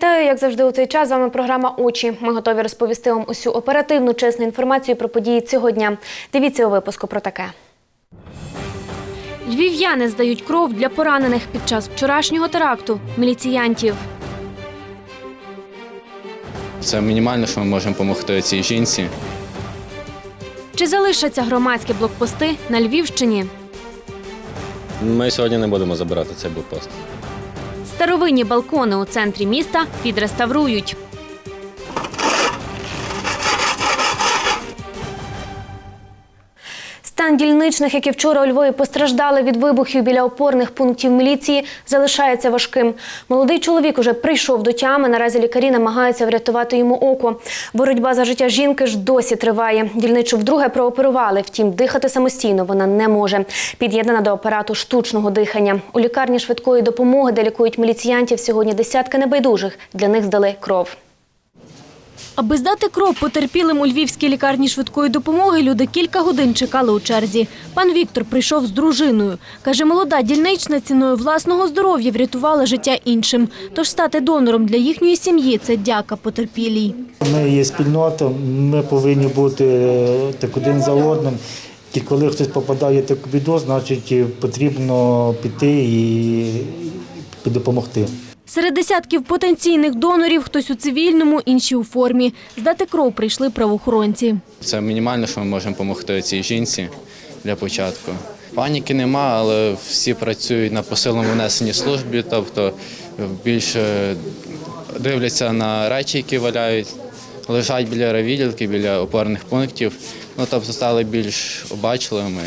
Вітаю, як завжди, у цей час. З вами програма Очі. Ми готові розповісти вам усю оперативну, чесну інформацію про події цього дня. Дивіться у випуску про таке. Львів'яни здають кров для поранених під час вчорашнього теракту міліціянтів. Це мінімально, що ми можемо допомогти цій жінці. Чи залишаться громадські блокпости на Львівщині? Ми сьогодні не будемо забирати цей блокпост. Старовинні балкони у центрі міста відреставрують. Стан дільничних, які вчора у Львові постраждали від вибухів біля опорних пунктів міліції, залишається важким. Молодий чоловік уже прийшов до тями. Наразі лікарі намагаються врятувати йому око. Боротьба за життя жінки ж досі триває. Дільничу вдруге прооперували. Втім, дихати самостійно вона не може. Під'єднана до апарату штучного дихання. У лікарні швидкої допомоги, де лікують міліціянтів, сьогодні десятки небайдужих. Для них здали кров. Аби здати кров потерпілим у львівській лікарні швидкої допомоги, люди кілька годин чекали у черзі. Пан Віктор прийшов з дружиною. Каже, молода дільнична ціною власного здоров'я врятувала життя іншим. Тож стати донором для їхньої сім'ї це дяка потерпілій. Ми є спільнота, ми повинні бути е, так один за одним. І коли хтось попадає в таку біду, значить е, потрібно піти і і допомогти. Серед десятків потенційних донорів хтось у цивільному, інші у формі. Здати кров прийшли правоохоронці. Це мінімально, що ми можемо допомогти цій жінці для початку. Паніки нема, але всі працюють на посиленому внесенні службі, тобто більше дивляться на речі, які валяють, лежать біля ревіділки, біля опорних пунктів. Ну тобто стали більш обачливими.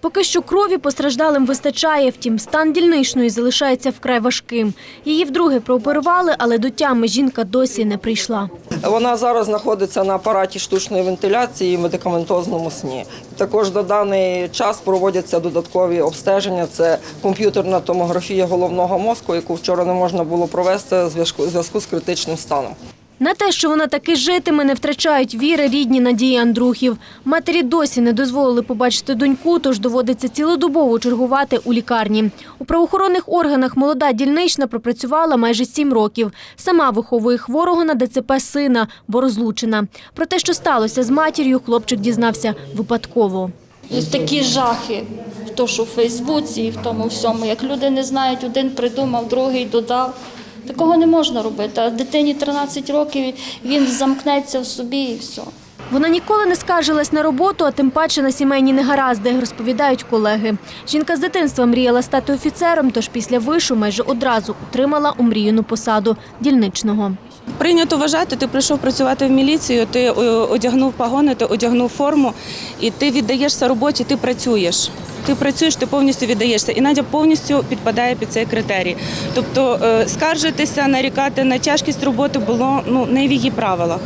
Поки що крові постраждалим вистачає, втім стан дільничної залишається вкрай важким. Її вдруге прооперували, але до тями жінка досі не прийшла. Вона зараз знаходиться на апараті штучної вентиляції і медикаментозному сні. Також на даний час проводяться додаткові обстеження. Це комп'ютерна томографія головного мозку, яку вчора не можна було провести зв'язку- зв'язку з критичним станом. На те, що вона таки житиме, не втрачають віри рідні Надії Андрухів. Матері досі не дозволили побачити доньку, тож доводиться цілодобово чергувати у лікарні. У правоохоронних органах молода дільнична пропрацювала майже сім років. Сама виховує хворого на ДЦП сина, бо розлучена. Про те, що сталося з матір'ю, хлопчик дізнався випадково. Такі жахи, то що в Фейсбуці і в тому всьому. Як люди не знають, один придумав, другий додав. Такого не можна робити. А дитині 13 років він замкнеться в собі і все. Вона ніколи не скаржилась на роботу, а тим паче на сімейні негаразди, розповідають колеги. Жінка з дитинства мріяла стати офіцером, тож після вишу майже одразу отримала омріяну посаду дільничного. Прийнято вважати, ти прийшов працювати в міліцію, ти е, одягнув пагони, ти одягнув форму, і ти віддаєшся роботі, ти працюєш. Ти працюєш, ти повністю віддаєшся. І Надя повністю підпадає під цей критерій. Тобто е, скаржитися, нарікати на тяжкість роботи було ну не в її правилах.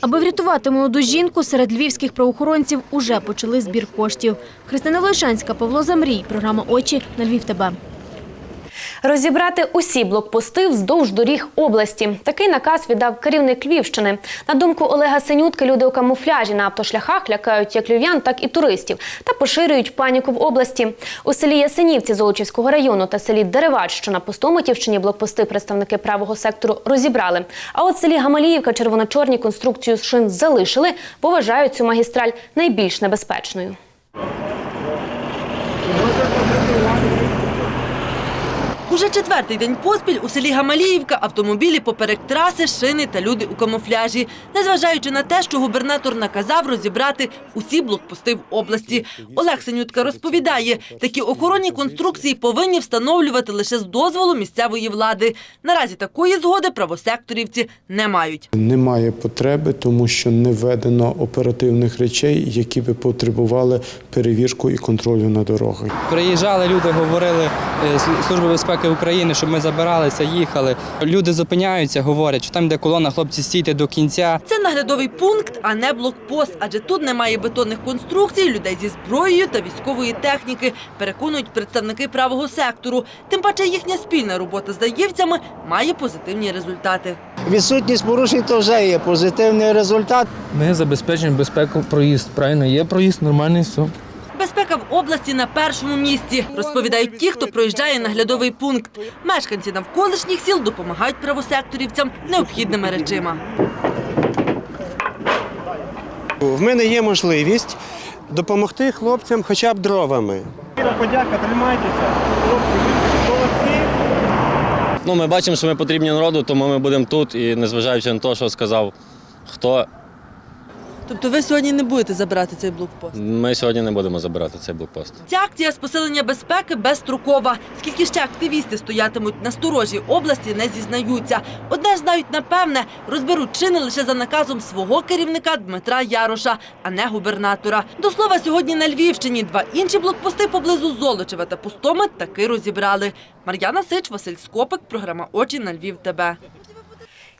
Аби врятувати молоду жінку, серед львівських правоохоронців уже почали збір коштів. Христина Волошанська, Павло Замрій. Програма Очі на Львів. ТБ. Розібрати усі блокпости вздовж доріг області. Такий наказ віддав керівник Львівщини. На думку Олега Синютки, люди у камуфляжі на автошляхах лякають як львів'ян, так і туристів та поширюють паніку в області. У селі Ясенівці Золочівського району та селі Деревач, що на Пустомитівщині блокпости представники правого сектору розібрали. А от селі Гамаліївка червоно-чорні конструкцію шин залишили, бо вважають цю магістраль найбільш небезпечною. Уже четвертий день поспіль у селі Гамаліївка автомобілі поперек траси, шини та люди у камуфляжі, незважаючи на те, що губернатор наказав розібрати усі блокпости в області. Олег Синютка розповідає, такі охоронні конструкції повинні встановлювати лише з дозволу місцевої влади. Наразі такої згоди правосекторівці не мають. Немає потреби, тому що не введено оперативних речей, які би потребували перевірку і контролю на дорогах. Приїжджали люди, говорили е, Слу- Служба України, щоб ми забиралися, їхали. Люди зупиняються, говорять, що там, де колона, хлопці стійте до кінця. Це наглядовий пункт, а не блокпост, адже тут немає бетонних конструкцій, людей зі зброєю та військової техніки, переконують представники правого сектору. Тим паче їхня спільна робота з даївцями має позитивні результати. Відсутність порушень то вже є позитивний результат. Ми забезпечуємо безпеку проїзд. Правильно, є проїзд, нормальний все. Безпека в області на першому місці, розповідають ті, хто проїжджає наглядовий пункт. Мешканці навколишніх сіл допомагають правосекторівцям необхідними речима. В мене є можливість допомогти хлопцям хоча б дровами. Подяка, тримайтеся. Хлопці. Ну, ми бачимо, що ми потрібні народу, тому ми будемо тут і незважаючи на те, що сказав хто, Тобто ви сьогодні не будете забирати цей блокпост? ми сьогодні не будемо забирати цей блокпост. Ця акція з посилення безпеки безстрокова. Скільки ще активісти стоятимуть на сторожі області, не зізнаються. Одне ж знають напевне, розберуть чини лише за наказом свого керівника Дмитра Яроша, а не губернатора. До слова, сьогодні на Львівщині два інші блокпости поблизу Золочева та Пустоми таки розібрали. Мар'яна Сич, Василь Скопик, програма Очі на Львів. ТБ.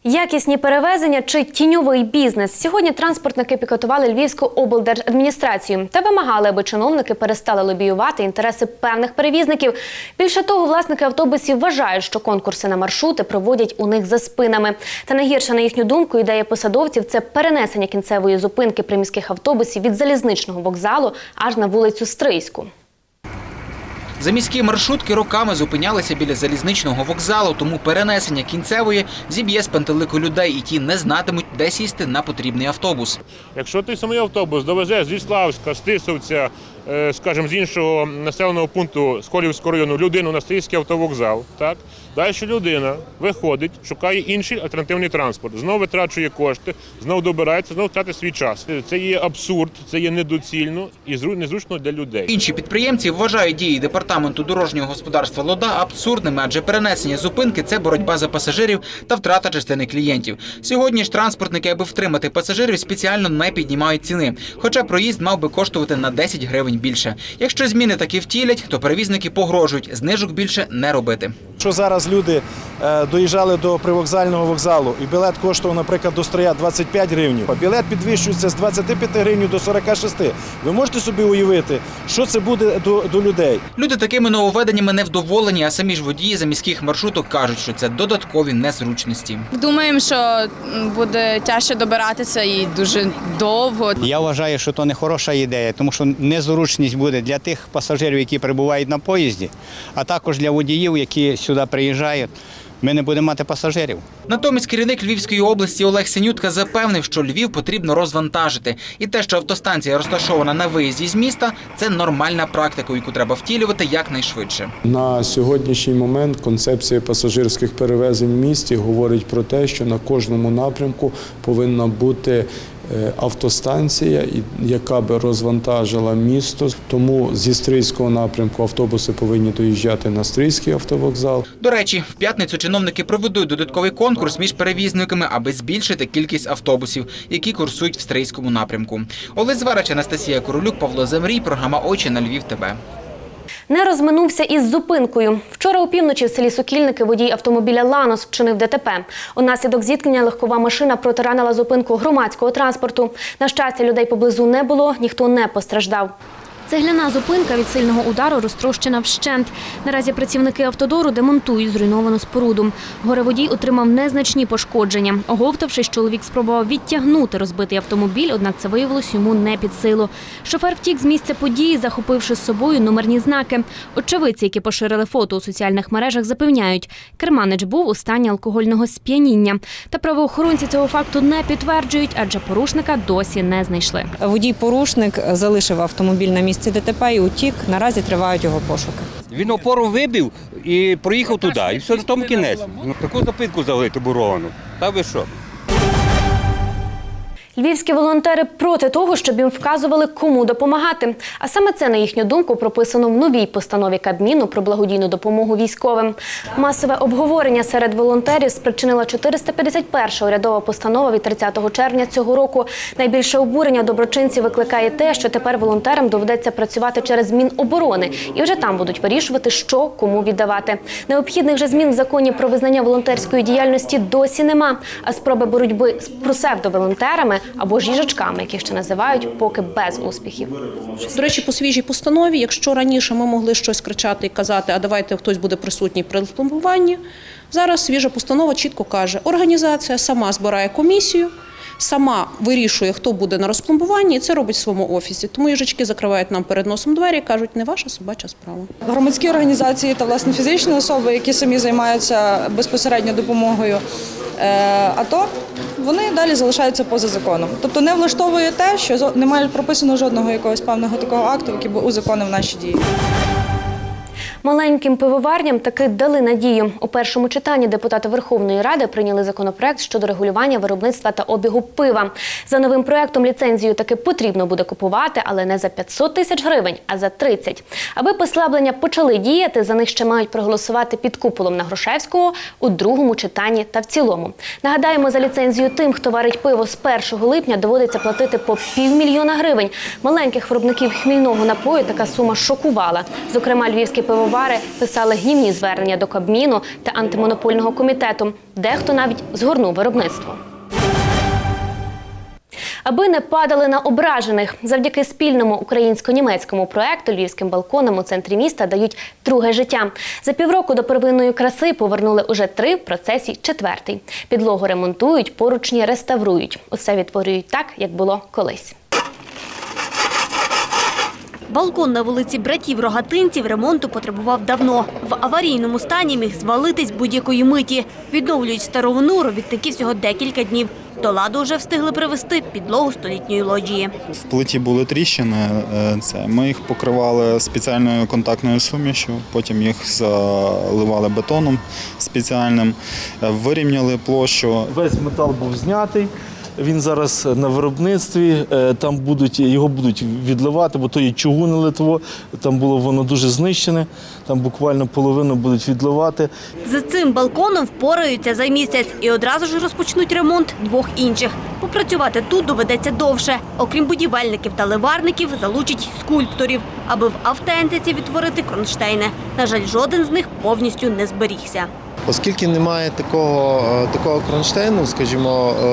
Якісні перевезення чи тіньовий бізнес. Сьогодні транспортники пікетували Львівську облдержадміністрацію та вимагали, аби чиновники перестали лобіювати інтереси певних перевізників. Більше того, власники автобусів вважають, що конкурси на маршрути проводять у них за спинами. Та найгірша, на їхню думку, ідея посадовців це перенесення кінцевої зупинки приміських автобусів від залізничного вокзалу аж на вулицю Стрийську. Заміські маршрутки роками зупинялися біля залізничного вокзалу, тому перенесення кінцевої зіб'є з пантелику людей, і ті не знатимуть, де сісти на потрібний автобус. Якщо ти самий автобус довезе зі Славська, з Тисовця, е, скажімо, з іншого населеного пункту Сколівського району людину на Стрийський автовокзал, так? Далі людина виходить, шукає інший альтернативний транспорт, знову витрачує кошти, знову добирається, знову втратить свій час. Це є абсурд, це є недоцільно і зру- незручно для людей. Інші підприємці вважають дії департаменту дорожнього господарства Лода абсурдними, адже перенесення зупинки це боротьба за пасажирів та втрата частини клієнтів. Сьогодні ж транспортники, аби втримати пасажирів, спеціально не піднімають ціни. Хоча проїзд мав би коштувати на 10 гривень більше. Якщо зміни таки втілять, то перевізники погрожують знижок більше не робити. Що зараз люди е, доїжджали до привокзального вокзалу, і білет коштував, наприклад, до Строя 25 гривень, а білет підвищується з 25 гривень до 46. Ви можете собі уявити, що це буде до, до людей? Люди такими нововведеннями невдоволені, а самі ж водії за міських маршруток кажуть, що це додаткові незручності. Думаємо, що буде тяжче добиратися і дуже довго. Я вважаю, що то не хороша ідея, тому що незручність буде для тих пасажирів, які перебувають на поїзді, а також для водіїв, які сюди приїжджають. Ми не будемо мати пасажирів. Натомість керівник Львівської області Олег Синютка запевнив, що Львів потрібно розвантажити. І те, що автостанція розташована на виїзді з міста, це нормальна практика, яку треба втілювати якнайшвидше. На сьогоднішній момент концепція пасажирських перевезень в місті говорить про те, що на кожному напрямку повинна бути автостанція, яка би розвантажила місто. Тому зі Стрийського напрямку автобуси повинні доїжджати на Стрийський автовокзал. До речі, в п'ятницю чиновники проведуть додатковий конкурс між перевізниками, аби збільшити кількість автобусів, які курсують в стрийському напрямку. Олег Зварач, Анастасія Королюк, Павло Замрій, програма Очі на Львів. ТБ. Не розминувся із зупинкою. Вчора опівночі в селі Сокільники водій автомобіля Ланос вчинив ДТП. Унаслідок зіткнення легкова машина протаранила зупинку громадського транспорту. На щастя, людей поблизу не було, ніхто не постраждав. Цегляна зупинка від сильного удару розтрощена вщент. Наразі працівники автодору демонтують зруйновану споруду. Гореводій отримав незначні пошкодження. Оговтавшись, чоловік спробував відтягнути розбитий автомобіль, однак це виявилось йому не під силу. Шофер втік з місця події, захопивши з собою номерні знаки. Очевидці, які поширили фото у соціальних мережах, запевняють, керманич був у стані алкогольного сп'яніння. Та правоохоронці цього факту не підтверджують, адже порушника досі не знайшли. Водій-порушник залишив автомобіль на місці ДТП і утік. Наразі тривають його пошуки. Він опору вибив і проїхав туди. І все, на тому кінець. Таку запитку залити буровану. Та ви що? Львівські волонтери проти того, щоб їм вказували, кому допомагати. А саме це, на їхню думку, прописано в новій постанові Кабміну про благодійну допомогу військовим. Масове обговорення серед волонтерів спричинила 451 урядова постанова від 30 червня цього року. Найбільше обурення доброчинців викликає те, що тепер волонтерам доведеться працювати через Міноборони і вже там будуть вирішувати, що кому віддавати. Необхідних же змін в законі про визнання волонтерської діяльності досі нема. А спроби боротьби з псевдоволонтерами або ж їжачками, яких ще називають, поки без успіхів. До речі, по свіжій постанові, якщо раніше ми могли щось кричати і казати, а давайте хтось буде присутній при пломбуванні, зараз свіжа постанова чітко каже, організація сама збирає комісію, сама вирішує, хто буде на розпломбуванні, і це робить в своєму офісі. Тому їжачки закривають нам перед носом двері і кажуть, не ваша собача справа. Громадські організації та власне фізичні особи, які самі займаються безпосередньо допомогою е, АТО, вони далі залишаються поза законом. Тобто не влаштовує те, що немає прописано жодного якогось певного такого акту, який би узаконив наші дії. Маленьким пивоварням таки дали надію. У першому читанні депутати Верховної Ради прийняли законопроект щодо регулювання виробництва та обігу пива. За новим проектом ліцензію таки потрібно буде купувати, але не за 500 тисяч гривень, а за 30. Аби послаблення почали діяти, за них ще мають проголосувати під куполом на Грушевського у другому читанні та в цілому. Нагадаємо, за ліцензію тим, хто варить пиво з 1 липня, доводиться платити по півмільйона гривень. Маленьких виробників хмільного напою така сума шокувала. Зокрема, львівські пивовари писали гнівні звернення до Кабміну та антимонопольного комітету. Дехто навіть згорнув виробництво. Аби не падали на ображених, завдяки спільному українсько-німецькому проекту львівським балконам у центрі міста дають друге життя. За півроку до первинної краси повернули уже три в процесі четвертий. Підлогу ремонтують, поручні реставрують. Усе відтворюють так, як було колись. Балкон на вулиці братів Рогатинців ремонту потребував давно. В аварійному стані міг звалитись будь-якої миті. Відновлюють старовину робітники всього декілька днів. До ладу вже встигли привезти підлогу столітньої лоджії. В плиті були тріщини. е, Це ми їх покривали спеціальною контактною сумішю, потім їх заливали бетоном спеціальним, е, вирівняли площу. Весь метал був знятий. Він зараз на виробництві. е, Там будуть його будуть відливати, бо то є чугуне литво. Там було воно дуже знищене. Там буквально половину будуть відливати. З цим балконом впораються за місяць і одразу ж розпочнуть ремонт двох інших. Попрацювати тут доведеться довше. Окрім будівельників та ливарників, залучать скульпторів, аби в автентиці відтворити кронштейни. На жаль, жоден з них повністю не зберігся. Оскільки немає такого, е, такого кронштейну, скажімо, е,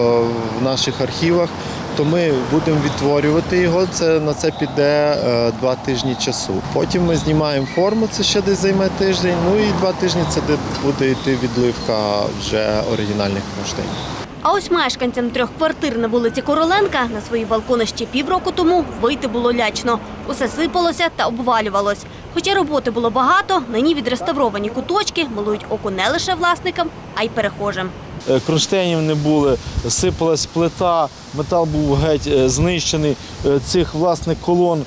в наших архівах, то ми будемо відтворювати його. Це на це піде е, два тижні часу. Потім ми знімаємо форму, це ще десь займе тиждень. Ну і два тижні це де буде йти відливка вже оригінальних кронштейнів. А ось мешканцям трьох квартир на вулиці Короленка на свої балкони ще півроку тому вийти було лячно. Усе сипалося та обвалювалось. Хоча роботи було багато, нині відреставровані куточки милують око не лише власникам, а й перехожим. Е, Кронштейнів не були, сипалась плита, метал був геть е, знищений. Е, Цих власних колон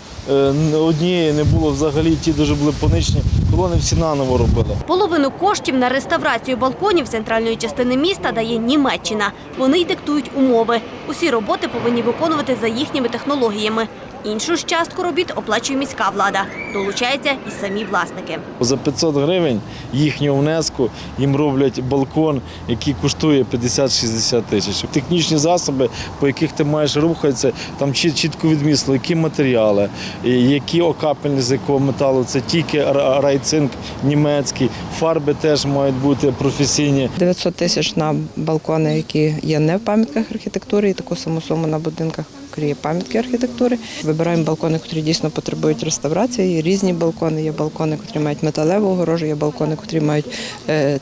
однієї не було взагалі. Ті дуже були понищені. Колони всі наново робили. Половину коштів на реставрацію балконів центральної частини міста дає Німеччина. Вони й диктують умови. Усі роботи повинні виконувати за їхніми технологіями. Іншу ж частку робіт оплачує міська влада. Долучаються і самі власники. За 500 гривень їхнього внеску їм роблять балкон, який коштує 50-60 тисяч. Технічні засоби, по яких ти маєш рухатися, там чіт- чітко відмісло, які матеріали, які окапельні з якого металу. Це тільки райцинк німецький, фарби теж мають бути професійні. 900 тисяч на балкони, які є не в пам'ятках архітектури, і таку саму суму на будинках, є пам'ятки архітектури. Вибираємо балкони, які дійсно потребують реставрації. Є різні балкони. Є балкони, які мають металеву огорожу, є балкони, які мають е,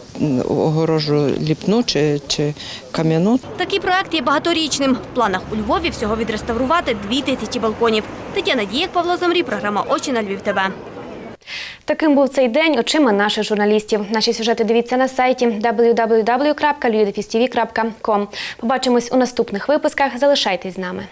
огорожу ліпну чи, чи кам'яну. Такий проект є багаторічним. В планах у Львові всього відреставрувати дві тисячі балконів. Тетяна Дієк, Павло Замрій, програма Очі на Львів. ТВ. Таким був цей день очима наших журналістів. Наші сюжети дивіться на сайті www.ludefistv.com. Побачимось у наступних випусках. Залишайтесь з нами.